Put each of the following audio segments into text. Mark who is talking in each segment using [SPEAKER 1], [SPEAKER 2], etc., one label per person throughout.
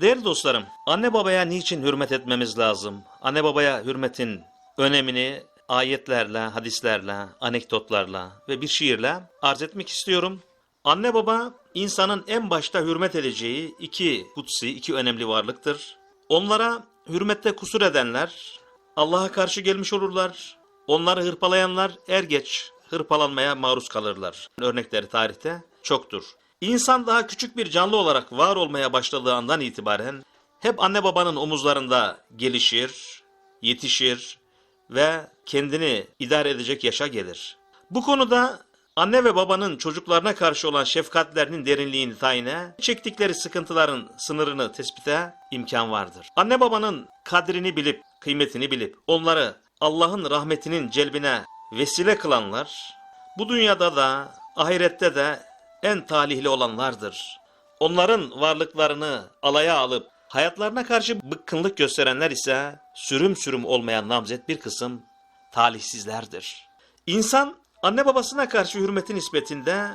[SPEAKER 1] Değerli dostlarım, anne babaya niçin hürmet etmemiz lazım? Anne babaya hürmetin önemini ayetlerle, hadislerle, anekdotlarla ve bir şiirle arz etmek istiyorum. Anne baba insanın en başta hürmet edeceği iki kutsi, iki önemli varlıktır. Onlara hürmette kusur edenler Allah'a karşı gelmiş olurlar. Onları hırpalayanlar er geç hırpalanmaya maruz kalırlar. Örnekleri tarihte çoktur. İnsan daha küçük bir canlı olarak var olmaya başladığı andan itibaren hep anne babanın omuzlarında gelişir, yetişir ve kendini idare edecek yaşa gelir. Bu konuda anne ve babanın çocuklarına karşı olan şefkatlerinin derinliğini tayine, çektikleri sıkıntıların sınırını tespite imkan vardır. Anne babanın kadrini bilip, kıymetini bilip, onları Allah'ın rahmetinin celbine vesile kılanlar, bu dünyada da ahirette de en talihli olanlardır. Onların varlıklarını alaya alıp hayatlarına karşı bıkkınlık gösterenler ise sürüm sürüm olmayan namzet bir kısım talihsizlerdir. İnsan anne babasına karşı hürmeti nispetinde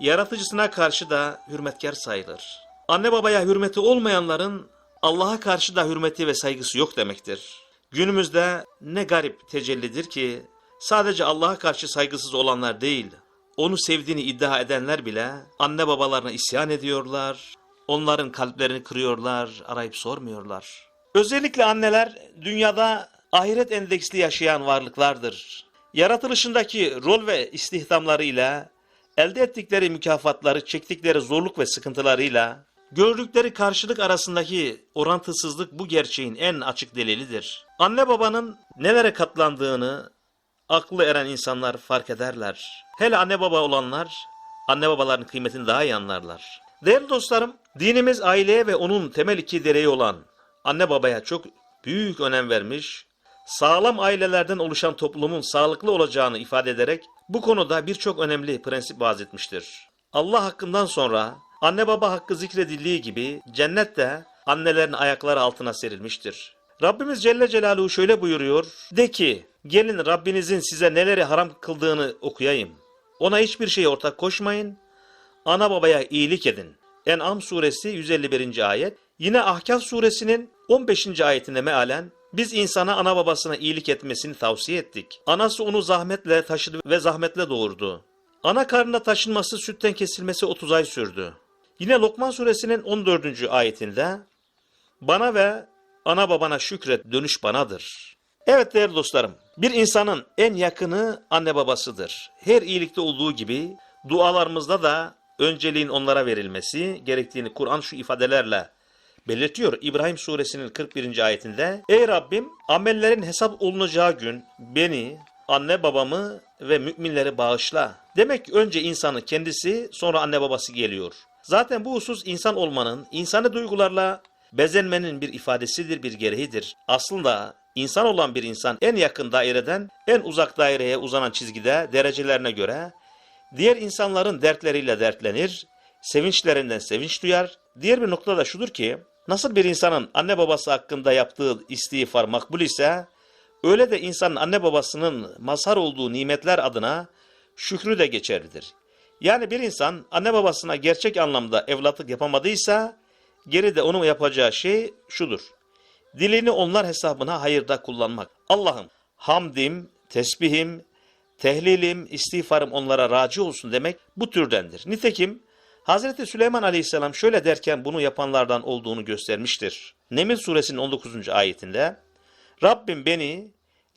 [SPEAKER 1] yaratıcısına karşı da hürmetkar sayılır. Anne babaya hürmeti olmayanların Allah'a karşı da hürmeti ve saygısı yok demektir. Günümüzde ne garip tecellidir ki sadece Allah'a karşı saygısız olanlar değil, onu sevdiğini iddia edenler bile anne babalarına isyan ediyorlar, onların kalplerini kırıyorlar, arayıp sormuyorlar. Özellikle anneler dünyada ahiret endeksli yaşayan varlıklardır. Yaratılışındaki rol ve istihdamlarıyla, elde ettikleri mükafatları, çektikleri zorluk ve sıkıntılarıyla, gördükleri karşılık arasındaki orantısızlık bu gerçeğin en açık delilidir. Anne babanın nelere katlandığını aklı eren insanlar fark ederler. Hele anne baba olanlar, anne babaların kıymetini daha iyi anlarlar. Değerli dostlarım, dinimiz aileye ve onun temel iki direği olan anne babaya çok büyük önem vermiş, sağlam ailelerden oluşan toplumun sağlıklı olacağını ifade ederek bu konuda birçok önemli prensip vaaz etmiştir. Allah hakkından sonra anne baba hakkı zikredildiği gibi cennet de annelerin ayakları altına serilmiştir. Rabbimiz Celle Celaluhu şöyle buyuruyor. De ki gelin Rabbinizin size neleri haram kıldığını okuyayım. Ona hiçbir şeye ortak koşmayın. Ana babaya iyilik edin. En'am suresi 151. ayet. Yine Ahkaf suresinin 15. ayetinde mealen biz insana ana babasına iyilik etmesini tavsiye ettik. Anası onu zahmetle taşıdı ve zahmetle doğurdu. Ana karnına taşınması sütten kesilmesi 30 ay sürdü. Yine Lokman suresinin 14. ayetinde bana ve ana babana şükret dönüş banadır. Evet değerli dostlarım, bir insanın en yakını anne babasıdır. Her iyilikte olduğu gibi dualarımızda da önceliğin onlara verilmesi gerektiğini Kur'an şu ifadelerle belirtiyor. İbrahim suresinin 41. ayetinde Ey Rabbim amellerin hesap olunacağı gün beni, anne babamı ve müminleri bağışla. Demek ki önce insanın kendisi sonra anne babası geliyor. Zaten bu husus insan olmanın, insani duygularla bezenmenin bir ifadesidir, bir gereğidir. Aslında insan olan bir insan en yakın daireden en uzak daireye uzanan çizgide derecelerine göre diğer insanların dertleriyle dertlenir, sevinçlerinden sevinç duyar. Diğer bir nokta da şudur ki, nasıl bir insanın anne babası hakkında yaptığı istiğfar makbul ise, öyle de insanın anne babasının mazhar olduğu nimetler adına şükrü de geçerlidir. Yani bir insan anne babasına gerçek anlamda evlatlık yapamadıysa, geride onun yapacağı şey şudur. Dilini onlar hesabına hayırda kullanmak. Allah'ım hamdim, tesbihim, tehlilim, istiğfarım onlara raci olsun demek bu türdendir. Nitekim Hazreti Süleyman Aleyhisselam şöyle derken bunu yapanlardan olduğunu göstermiştir. Neml suresinin 19. ayetinde Rabbim beni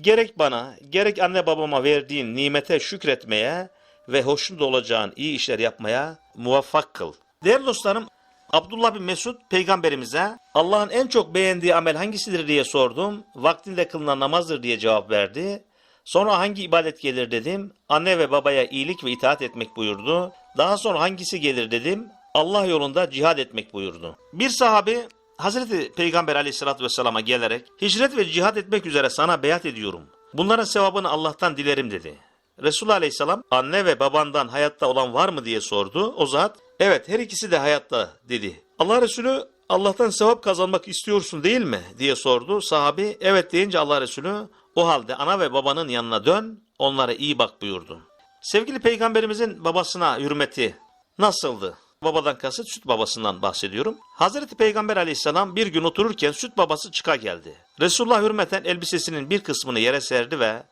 [SPEAKER 1] gerek bana gerek anne babama verdiğin nimete şükretmeye ve hoşnut olacağın iyi işler yapmaya muvaffak kıl. Değerli dostlarım Abdullah bin Mesud peygamberimize Allah'ın en çok beğendiği amel hangisidir diye sordum. Vaktinde kılınan namazdır diye cevap verdi. Sonra hangi ibadet gelir dedim. Anne ve babaya iyilik ve itaat etmek buyurdu. Daha sonra hangisi gelir dedim. Allah yolunda cihad etmek buyurdu. Bir sahabi Hazreti Peygamber aleyhissalatü vesselama gelerek hicret ve cihad etmek üzere sana beyat ediyorum. Bunların sevabını Allah'tan dilerim dedi. Resulullah aleyhisselam anne ve babandan hayatta olan var mı diye sordu. O zat evet her ikisi de hayatta dedi. Allah Resulü Allah'tan sevap kazanmak istiyorsun değil mi diye sordu. Sahabi evet deyince Allah Resulü o halde ana ve babanın yanına dön onlara iyi bak buyurdu. Sevgili peygamberimizin babasına hürmeti nasıldı? babadan kasıt süt babasından bahsediyorum. Hazreti Peygamber aleyhisselam bir gün otururken süt babası çıka geldi. Resulullah hürmeten elbisesinin bir kısmını yere serdi ve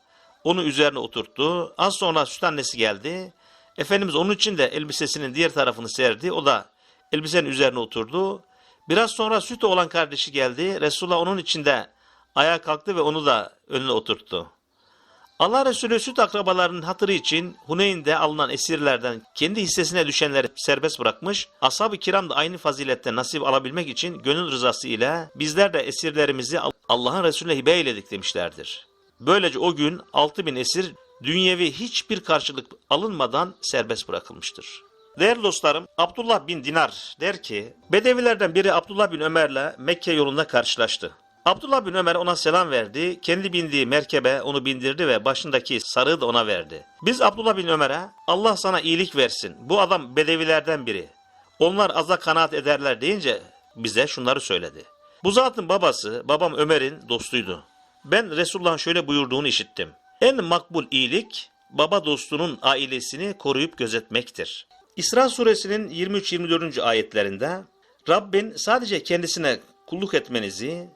[SPEAKER 1] onu üzerine oturttu. Az sonra süt annesi geldi. Efendimiz onun için de elbisesinin diğer tarafını serdi. O da elbisenin üzerine oturdu. Biraz sonra süt olan kardeşi geldi. Resulullah onun içinde ayağa kalktı ve onu da önüne oturttu. Allah Resulü süt akrabalarının hatırı için Huneyn'de alınan esirlerden kendi hissesine düşenleri serbest bırakmış, ashab-ı kiram da aynı fazilette nasip alabilmek için gönül rızası ile bizler de esirlerimizi Allah'ın Resulüne hibe eyledik demişlerdir. Böylece o gün 6000 esir dünyevi hiçbir karşılık alınmadan serbest bırakılmıştır. Değerli dostlarım, Abdullah bin Dinar der ki, Bedevilerden biri Abdullah bin Ömer'le Mekke yolunda karşılaştı. Abdullah bin Ömer ona selam verdi, kendi bindiği merkebe onu bindirdi ve başındaki sarığı da ona verdi. Biz Abdullah bin Ömer'e, Allah sana iyilik versin, bu adam Bedevilerden biri. Onlar aza kanaat ederler deyince bize şunları söyledi. Bu zatın babası, babam Ömer'in dostuydu. Ben Resulullah'ın şöyle buyurduğunu işittim. En makbul iyilik, baba dostunun ailesini koruyup gözetmektir. İsra suresinin 23-24. ayetlerinde Rabbin sadece kendisine kulluk etmenizi,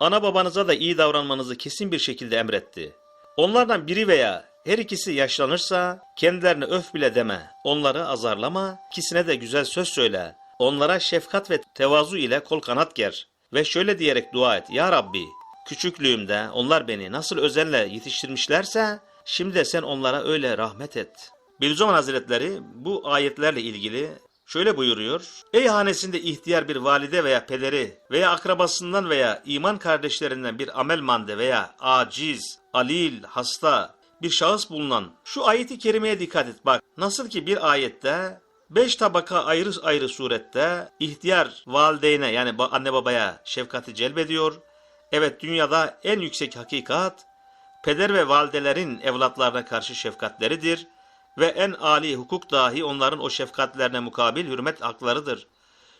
[SPEAKER 1] ana babanıza da iyi davranmanızı kesin bir şekilde emretti. Onlardan biri veya her ikisi yaşlanırsa kendilerine öf bile deme, onları azarlama, ikisine de güzel söz söyle, onlara şefkat ve tevazu ile kol kanat ger ve şöyle diyerek dua et, Ya Rabbi, küçüklüğümde onlar beni nasıl özenle yetiştirmişlerse, şimdi de sen onlara öyle rahmet et. Bediüzzaman Hazretleri bu ayetlerle ilgili şöyle buyuruyor. Ey hanesinde ihtiyar bir valide veya pederi veya akrabasından veya iman kardeşlerinden bir amel mande veya aciz, alil, hasta bir şahıs bulunan şu ayeti kerimeye dikkat et bak. Nasıl ki bir ayette beş tabaka ayrı ayrı surette ihtiyar valideyne yani anne babaya şefkati celbediyor. Evet dünyada en yüksek hakikat peder ve validelerin evlatlarına karşı şefkatleridir ve en âli hukuk dahi onların o şefkatlerine mukabil hürmet haklarıdır.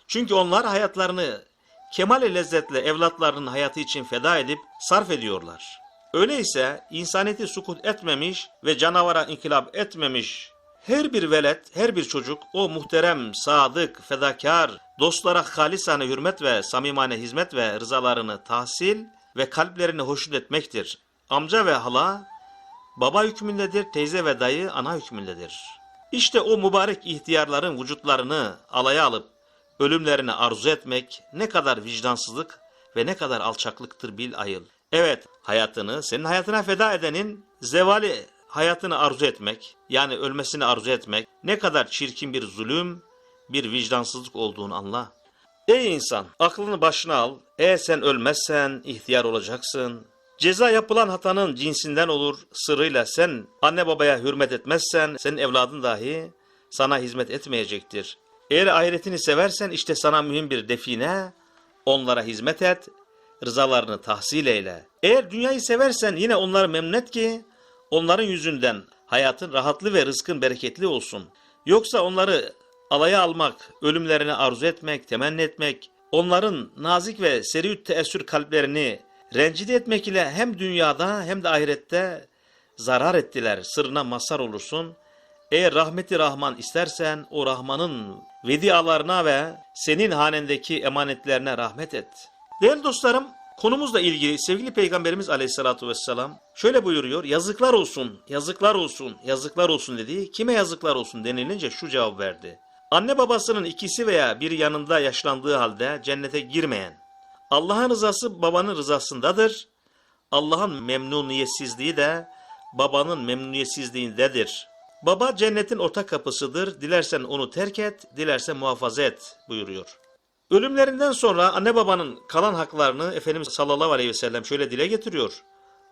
[SPEAKER 1] Çünkü onlar hayatlarını kemal lezzetle evlatlarının hayatı için feda edip sarf ediyorlar. Öyleyse insaniyeti sukut etmemiş ve canavara inkılap etmemiş her bir velet, her bir çocuk o muhterem, sadık, fedakar, dostlara halisane hürmet ve samimane hizmet ve rızalarını tahsil ve kalplerini hoşnut etmektir. Amca ve hala baba hükmündedir, teyze ve dayı ana hükmündedir. İşte o mübarek ihtiyarların vücutlarını alaya alıp ölümlerini arzu etmek ne kadar vicdansızlık ve ne kadar alçaklıktır bil ayıl. Evet, hayatını senin hayatına feda edenin zevali hayatını arzu etmek, yani ölmesini arzu etmek ne kadar çirkin bir zulüm, bir vicdansızlık olduğunu anla. Ey insan, aklını başına al. Eğer sen ölmezsen ihtiyar olacaksın. Ceza yapılan hatanın cinsinden olur. Sırrıyla sen anne babaya hürmet etmezsen senin evladın dahi sana hizmet etmeyecektir. Eğer ahiretini seversen işte sana mühim bir define, onlara hizmet et, rızalarını tahsil eyle. Eğer dünyayı seversen yine onları memnun et ki onların yüzünden hayatın rahatlı ve rızkın bereketli olsun. Yoksa onları alaya almak, ölümlerini arzu etmek, temenni etmek, onların nazik ve seriüt teessür kalplerini rencide etmek ile hem dünyada hem de ahirette zarar ettiler. Sırrına mazhar olursun. Eğer rahmeti Rahman istersen o Rahman'ın vedialarına ve senin hanendeki emanetlerine rahmet et. Değerli dostlarım, konumuzla ilgili sevgili Peygamberimiz Aleyhisselatü Vesselam şöyle buyuruyor. Yazıklar olsun, yazıklar olsun, yazıklar olsun dediği kime yazıklar olsun denilince şu cevap verdi. Anne babasının ikisi veya biri yanında yaşlandığı halde cennete girmeyen, Allah'ın rızası babanın rızasındadır. Allah'ın memnuniyetsizliği de babanın memnuniyetsizliğindedir. Baba cennetin orta kapısıdır. Dilersen onu terk et, dilersen muhafaza et buyuruyor. Ölümlerinden sonra anne babanın kalan haklarını Efendimiz sallallahu aleyhi ve sellem şöyle dile getiriyor.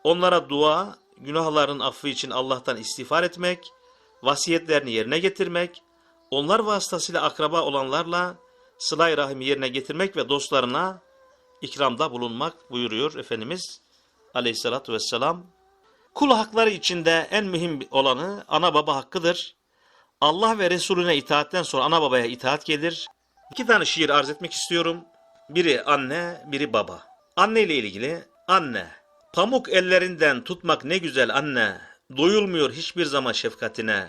[SPEAKER 1] Onlara dua, günahların affı için Allah'tan istiğfar etmek, vasiyetlerini yerine getirmek, onlar vasıtasıyla akraba olanlarla sılay rahim yerine getirmek ve dostlarına ikramda bulunmak buyuruyor Efendimiz aleyhissalatü vesselam. Kul hakları içinde en mühim olanı ana baba hakkıdır. Allah ve Resulüne itaatten sonra ana babaya itaat gelir. İki tane şiir arz etmek istiyorum. Biri anne, biri baba. Anne ile ilgili anne. Pamuk ellerinden tutmak ne güzel anne. Doyulmuyor hiçbir zaman şefkatine.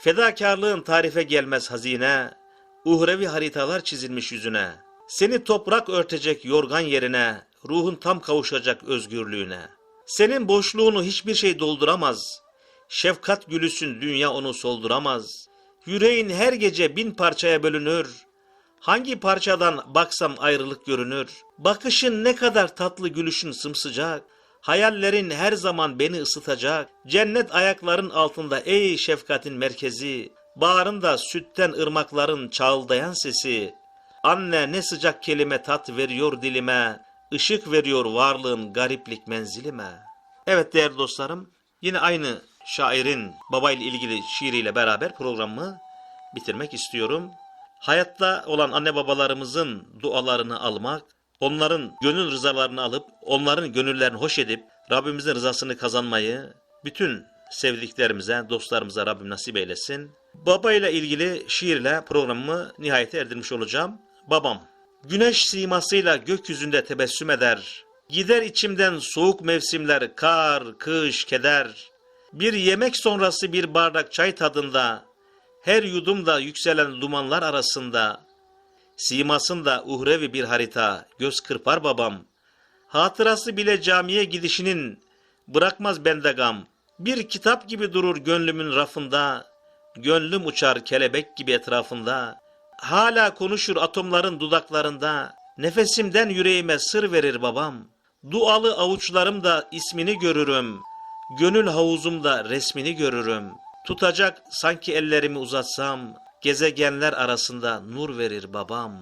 [SPEAKER 1] Fedakarlığın tarife gelmez hazine. Uhrevi haritalar çizilmiş yüzüne. Seni toprak örtecek yorgan yerine, ruhun tam kavuşacak özgürlüğüne. Senin boşluğunu hiçbir şey dolduramaz. Şefkat gülüsün dünya onu solduramaz. Yüreğin her gece bin parçaya bölünür. Hangi parçadan baksam ayrılık görünür. Bakışın ne kadar tatlı gülüşün sımsıcak. Hayallerin her zaman beni ısıtacak. Cennet ayakların altında ey şefkatin merkezi. Bağrında sütten ırmakların çağıldayan sesi. Anne ne sıcak kelime tat veriyor dilime. ışık veriyor varlığın gariplik menzilime. Evet değerli dostlarım, yine aynı şairin babayla ilgili şiiriyle beraber programımı bitirmek istiyorum. Hayatta olan anne babalarımızın dualarını almak, onların gönül rızalarını alıp, onların gönüllerini hoş edip, Rabbimizin rızasını kazanmayı bütün sevdiklerimize, dostlarımıza Rabbim nasip eylesin. Baba ile ilgili şiirle programımı nihayete erdirmiş olacağım. Babam, güneş simasıyla gökyüzünde tebessüm eder. Gider içimden soğuk mevsimler, kar, kış, keder. Bir yemek sonrası bir bardak çay tadında, her yudumda yükselen dumanlar arasında, simasında uhrevi bir harita, göz kırpar babam. Hatırası bile camiye gidişinin, bırakmaz bende gam. Bir kitap gibi durur gönlümün rafında, gönlüm uçar kelebek gibi etrafında. Hala konuşur atomların dudaklarında, nefesimden yüreğime sır verir babam. Dualı avuçlarımda ismini görürüm, gönül havuzumda resmini görürüm. Tutacak sanki ellerimi uzatsam, gezegenler arasında nur verir babam.